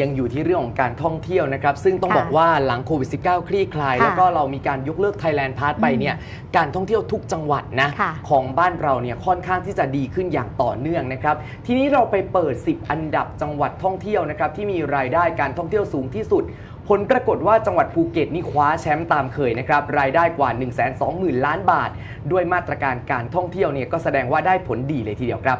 ยังอยู่ที่เรื่องของการท่องเที่ยวนะครับ ซึ่งต้องค่ะบอกว่าหลังโควิด -19 คลี่คลาย ค่ะแล้วก็เรามีการยกเลิก Thailand Pass ไปเนี่ยการท่องเที่ยวทุกจังหวัดนะค่ะ ของบ้านเราเนี่ยค่อนข้างที่จะดีขึ้นอย่างต่อเนื่องนะครับ ทีนี้เราไปเปิด 10 อันดับจังหวัดท่องเที่ยวนะครับที่มีรายได้การท่องเที่ยวสูงที่สุด ผลปรากฏว่าจังหวัดภูเก็ตนี่คว้าแชมป์ตามเคยนะครับรายได้กว่า 1 2 0 0 0 0 ล้านบาท ด้วยมาตรการการท่องเที่ยวเนี่ยก็แสดงว่าได้ผลดีเลยทีเดียวครับ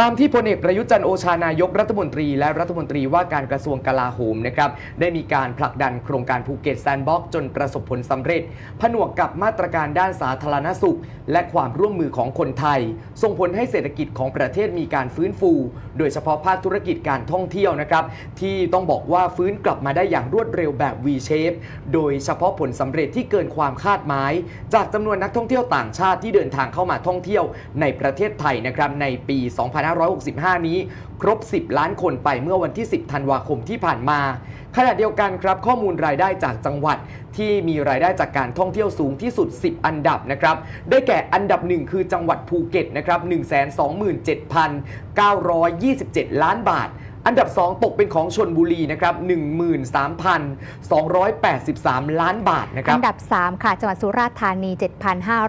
ตามที่พลเอกประยุทธ์จันโอชานายกรัฐมนตรี และรัฐมนตรีว่าการกระทรวงกลาโหมนะครับได้มีการผลักดันโครงการภูเก็ตแซนด์บ็อกซ์จนประสบผลสำเร็จ ผนวกกับมาตรการด้านสาธารณสุข และความร่วมมือของคนไทย ส่งผลให้เศรษฐกิจของประเทศมีการฟื้นฟู โดยเฉพาะภาคธุรกิจการท่องเที่ยวนะครับที่ต้องบอกว่าฟื้นกลับมาได้อย่างรวดเร็วแบบ V shape โดยเฉพาะผลสำเร็จที่เกินความคาดหมาย จากจำนวนนักท่องเที่ยวต่างชาติที่เดินทางเข้ามาท่องเที่ยวในประเทศไทยนะครับในปี2565 นี้ ครบ 10 ล้านคนไปเมื่อวันที่ 10 ธันวาคมที่ผ่านมา ขณะเดียวกันครับข้อมูลรายได้จากจังหวัดที่มีรายได้จากการท่องเที่ยวสูงที่สุด 10 อันดับนะครับได้แก่อันดับหนึ่งคือจังหวัดภูเก็ตนะครับ127,927 ล้านบาท อันดับ 2 ตกเป็นของชนบุรีนะครับ13,283 ล้านบาทนะครับอันดับ 3 ค่ะ จังหวัดสุราษฎร์ธานี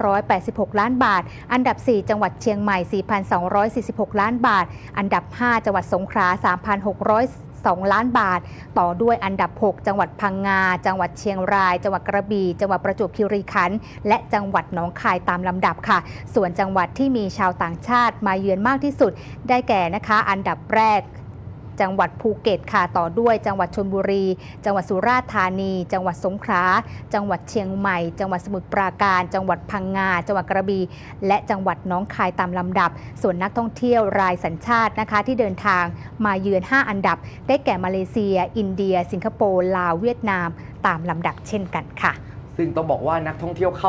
7,586 ล้านบาท อันดับ 4 จังหวัดเชียงใหม่ 4,246 ล้านบาท อันดับ 5 จังหวัดสงขลา 3,602ล้านบาท ต่อด้วยอันดับ 6 จังหวัดพังงา จังหวัดเชียงราย จังหวัดกระบี่ จังหวัดประจวบคีรีขันธ์และจังหวัดหนองคายตามลำดับค่ะ ส่วนจังหวัดที่มีชาวต่างชาติมาเยือนมากที่สุด ได้แก่นะคะ อันดับแรก จังหวัดภูเก็ตค่ะต่อด้วย จังหวัดชลบุรี จังหวัดสุราษฎร์ธานี จังหวัดสงขลาจังหวัดเชียงใหม่ จังหวัดสมุทรปราการ จังหวัดพังงา จังหวัดกระบี่และจังหวัดน้องคายตามลำดับ ส่วนนักท่องเที่ยวรายสัญชาตินะคะที่เดินทางมาเยือน 5 อันดับ ได้แก่มาเลเซีย อินเดีย สิงคโปร์ลาวเวียดนาม ตามลำดับเช่นกันค่ะ ซึ่งต้องบอกว่านักท่องเที่ยวเข้า